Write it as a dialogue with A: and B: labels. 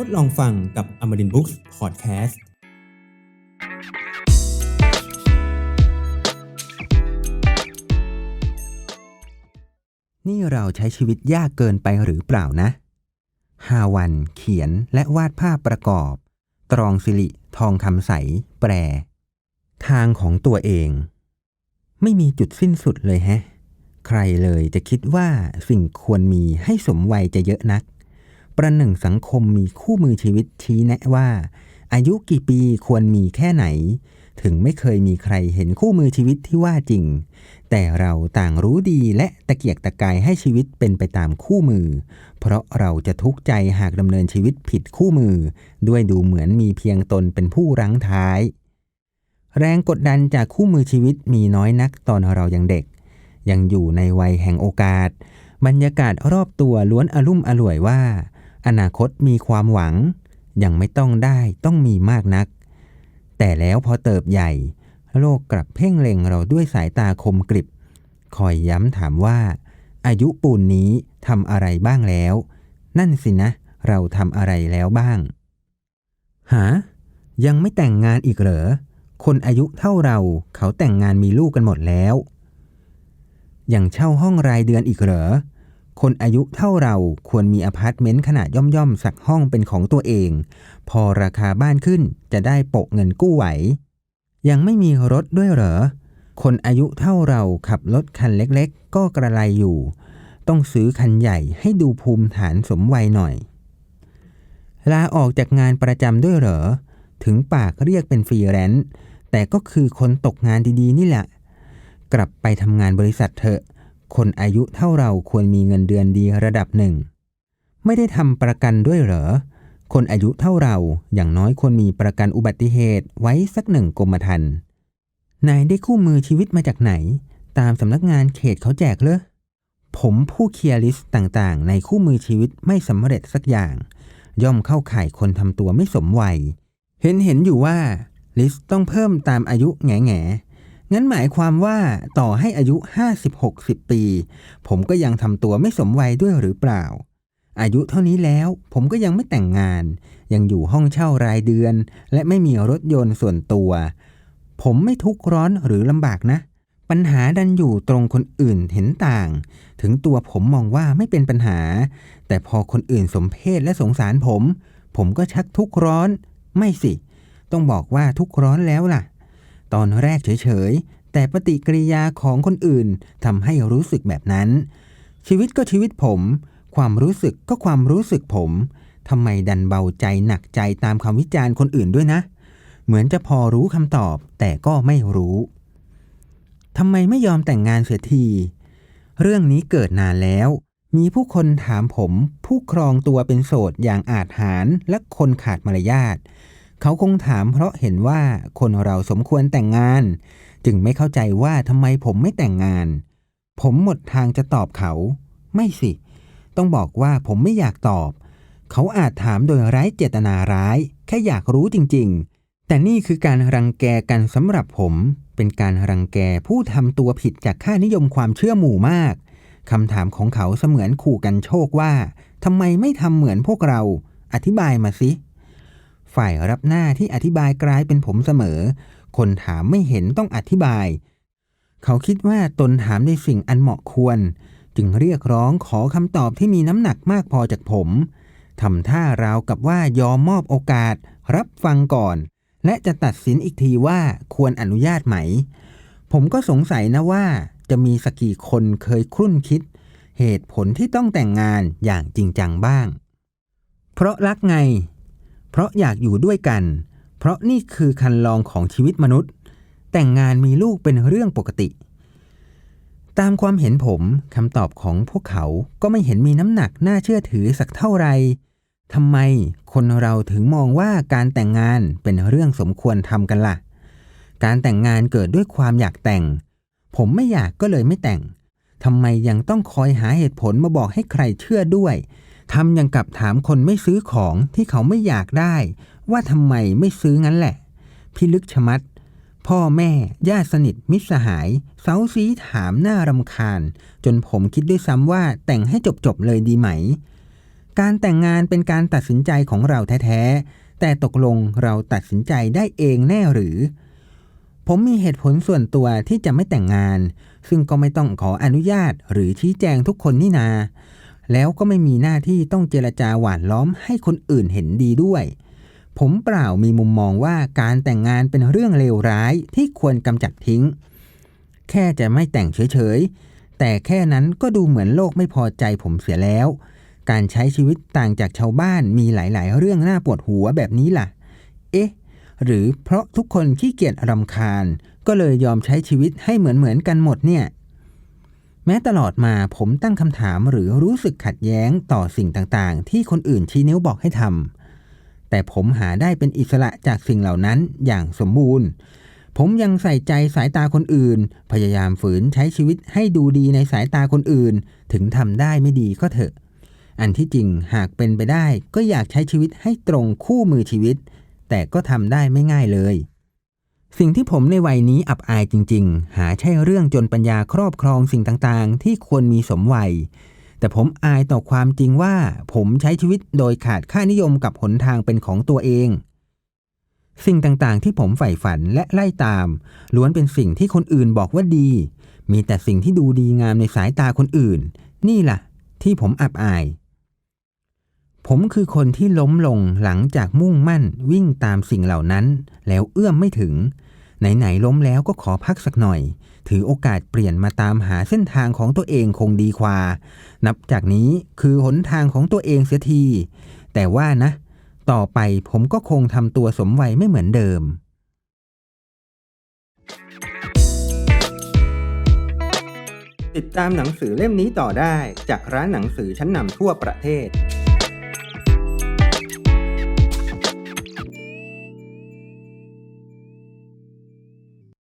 A: ทดลองฟังกับ a m a r i n Books Podcast
B: นี่เราใช้ชีวิตยากเกินไปหรือเปล่านะ ฮาวันเขียนและวาดภาพประกอบ ตรองสิริทองคำใส แปร ทางของตัวเอง ไม่มีจุดสิ้นสุดเลยแฮะ ใครเลยจะคิดว่าสิ่งควรมีให้สมวัยจะเยอะนัก ประหนึ่งสังคมมีคู่มือชีวิตชี้แนะว่า อายุกี่ปีควรมีแค่ไหน ถึงไม่เคยมีใครเห็นคู่มือชีวิตที่ว่าจริง แต่เราต่างรู้ดีและตะเกียกตะกายให้ชีวิตเป็นไปตามคู่มือ เพราะเราจะทุกข์ใจหากดำเนินชีวิตผิดคู่มือ ด้วยดูเหมือนมีเพียงตนเป็นผู้รั้งท้าย แรงกดดันจากคู่มือชีวิตมีน้อยนักตอนเรายังเด็ก ยังอยู่ในวัยแห่งโอกาส บรรยากาศรอบตัวล้วนอลุ่มอล่วยว่า อนาคตมีความหวัง ยังไม่ต้องได้ต้องมีมากนัก แต่แล้วพอเติบใหญ่ โลกกลับเพ่งเล็งเราด้วยสายตาคมกริบ คอยย้ำถามว่า อายุปูนนี้ทำอะไรบ้างแล้ว นั่นสินะ เราทำอะไรแล้วบ้างหายังไม่แต่งงานอีกเหรอ คนอายุเท่าเราเขาแต่งงานมีลูกกันหมดแล้ว ยังเช่าห้องรายเดือนอีกเหรอ คนอายุเท่าเราควรมีอพาร์ตเมนต์ขนาดย่อมๆ สักห้องเป็นของตัวเอง พอราคาบ้านขึ้นจะได้โปะเงินกู้ไหว ยังไม่มีรถด้วยเหรอ คนอายุเท่าเราขับรถคันเล็กๆ ก็กระไรอยู่ ต้องซื้อคันใหญ่ให้ดูภูมิฐานสมวัยหน่อย ลาออกจากงานประจำด้วยเหรอ ถึงปากเรียกเป็นฟรีแลนซ์แต่ก็คือคนตกงานดีๆ นี่แหละ กลับไปทำงานบริษัทเถอะ คนอายุเท่าเราควรมีเงินเดือนดีระดับหนึ่ง ไม่ได้ทำประกันด้วยเหรอ คนอายุเท่าเราอย่างน้อยควรมีประกันอุบัติเหตุไว้สักหนึ่งกรมธรรม์นายได้คู่มือชีวิตมาจากไหน ตามสำนักงานเขตเขาแจกเลยผมผู้เคลียร์ลิสต์ต่างๆ ในคู่มือชีวิตไม่สำเร็จสักอย่าง ย่อมเข้าข่ายคนทำตัวไม่สมวัย เห็นเห็นอยู่ว่าลิสต์ต้องเพิ่มตามอายุแง่แง่ งั้นหมายความว่าต่อให้อายุ 50-60 ปี ผมก็ยังทำตัวไม่สมวัยด้วยหรือเปล่า อายุเท่านี้แล้ว ผมก็ยังไม่แต่งงาน ยังอยู่ห้องเช่ารายเดือน และไม่มีรถยนต์ส่วนตัว ผมไม่ทุกข์ร้อนหรือลำบากนะ ปัญหาดันอยู่ตรงคนอื่นเห็นต่าง ถึงตัวผมมองว่าไม่เป็นปัญหา แต่พอคนอื่นสมเพศและสงสารผม ผมก็ชักทุกข์ร้อน ไม่สิ ต้องบอกว่าทุกข์ร้อนแล้วล่ะ ตอนแรกเฉยๆ แต่ปฏิกิริยาของคนอื่นทำให้รู้สึกแบบนั้น ชีวิตก็ชีวิตผม ความรู้สึกก็ความรู้สึกผมทำไมดันเบาใจหนักใจตามคำวิจารณ์คนอื่นด้วยนะ เหมือนจะพอรู้คำตอบ แต่ก็ไม่รู้ทำไมไม่ยอมแต่งงานเสียที เรื่องนี้เกิดนานแล้ว มีผู้คนถามผมผู้ครองตัวเป็นโสดอย่างอาจหารและคนขาดมารยาท เขาคงถามเพราะเห็นว่าคนเราสมควรแต่งงาน จึงไม่เข้าใจว่าทำไมผมไม่แต่งงาน ผมหมดทางจะตอบเขา ไม่สิ ต้องบอกว่าผมไม่อยากตอบ เขาอาจถามโดยไร้เจตนาร้าย แค่อยากรู้จริง ๆ แต่นี่คือการรังแกกันสำหรับผม เป็นการรังแกผู้ทำตัวผิดจากค่านิยมความเชื่อหมู่มากคำถามของเขาเสมือนขู่กันโชคว่าทำไมไม่ทำเหมือนพวกเรา อธิบายมาสิ ฝ่ายรับหน้าที่อธิบายกลายเป็นผมเสมอ คนถามไม่เห็นต้องอธิบาย เขาคิดว่าตนถามในสิ่งอันเหมาะควร จึงเรียกร้องขอคำตอบที่มีน้ำหนักมากพอจากผมทำท่าราวกับว่ายอมมอบโอกาส รับฟังก่อน และจะตัดสินอีกทีว่าควรอนุญาตไหม ผมก็สงสัยนะว่าจะมีสักกี่คนเคยครุ่นคิด เหตุผลที่ต้องแต่งงานอย่างจริงจังบ้าง เพราะรักไง เพราะอยากอยู่ด้วยกัน เพราะนี่คือคันลองของชีวิตมนุษย์ แต่งงานมีลูกเป็นเรื่องปกติ ตามความเห็นผมคำตอบของพวกเขาก็ไม่เห็นมีน้ำหนักน่าเชื่อถือสักเท่าไหร่ทำไมคนเราถึงมองว่าการแต่งงานเป็นเรื่องสมควรทำกันล่ะ การแต่งงานเกิดด้วยความอยากแต่ง ผมไม่อยากก็เลยไม่แต่งทำไมยังต้องคอยหาเหตุผลมาบอกให้ใครเชื่อด้วย ทำอย่างกับถามคนไม่ซื้อของที่เขาไม่อยากได้ ว่าทำไมไม่ซื้องั้นแหละ พิลึกชะมัด พ่อแม่ญาติสนิทมิตรสหาย เซาซีถามหน้ารำคาญ จนผมคิดด้วยซ้ำว่าแต่งให้จบๆเลยดีไหม การแต่งงานเป็นการตัดสินใจของเราแท้ๆ แต่ตกลงเราตัดสินใจได้เองแน่หรือ ผมมีเหตุผลส่วนตัวที่จะไม่แต่งงาน ซึ่งก็ไม่ต้องขออนุญาตหรือชี้แจงทุกคนนี่นา แล้วก็ไม่มีหน้าที่ต้องเจรจาหวานล้อมให้คนอื่นเห็นดีด้วย ผมเปล่ามีมุมมองว่าการแต่งงานเป็นเรื่องเลวร้ายที่ควรกำจัดทิ้ง แค่จะไม่แต่งเฉยๆ แต่แค่นั้นก็ดูเหมือนโลกไม่พอใจผมเสียแล้ว การใช้ชีวิตต่างจากชาวบ้านมีหลายๆ เรื่องน่าปวดหัวแบบนี้ล่ะ เอ๊ะ หรือเพราะทุกคนขี้เกียจรำคาญ ก็เลยยอมใช้ชีวิตให้เหมือนๆกันหมดเนี่ย แม้ตลอดมาผมตั้งคำถามหรือรู้สึกขัดแย้งต่อสิ่งต่างๆ ที่คนอื่นชี้นิ้วบอกให้ทำแต่ผมหาได้เป็นอิสระจากสิ่งเหล่านั้นอย่างสมบูรณ์ ผมยังใส่ใจสายตาคนอื่น พยายามฝืนใช้ชีวิตให้ดูดีในสายตาคนอื่น ถึงทำได้ไม่ดีก็เถอะ อันที่จริงหากเป็นไปได้ก็อยากใช้ชีวิตให้ตรงคู่มือชีวิต แต่ก็ทำได้ไม่ง่ายเลย สิ่งที่ผมในวัยนี้อับอายจริง ๆ หาใช่เรื่องจนปัญญาครอบครองสิ่งต่างๆ ที่ควรมีสมวัย แต่ผมอายต่อความจริงว่า ผมใช้ชีวิตโดยขาดค่านิยมกับหนทางเป็นของตัวเอง สิ่งต่างๆ ที่ผมใฝ่ฝันและไล่ตาม ล้วนเป็นสิ่งที่คนอื่นบอกว่าดี มีแต่สิ่งที่ดูดีงามในสายตาคนอื่น นี่ล่ะ ที่ผมอับอาย ผมคือคนที่ล้มลงหลังจากมุ่งมั่นวิ่งตามสิ่งเหล่านั้น แล้วเอื้อมไม่ถึง ไหนๆล้มแล้วก็ขอพักสักหน่อย ถือโอกาสเปลี่ยนมาตามหาเส้นทางของตัวเองคงดีกว่า นับจากนี้คือหนทางของตัวเองเสียที แต่ว่านะ ต่อไปผมก็คงทำตัวสมวัยไม่เหมือนเดิมติดตามหนังสือเล่มนี้ต่อได้จากร้านหนังสือชั้นนำทั่วประเทศ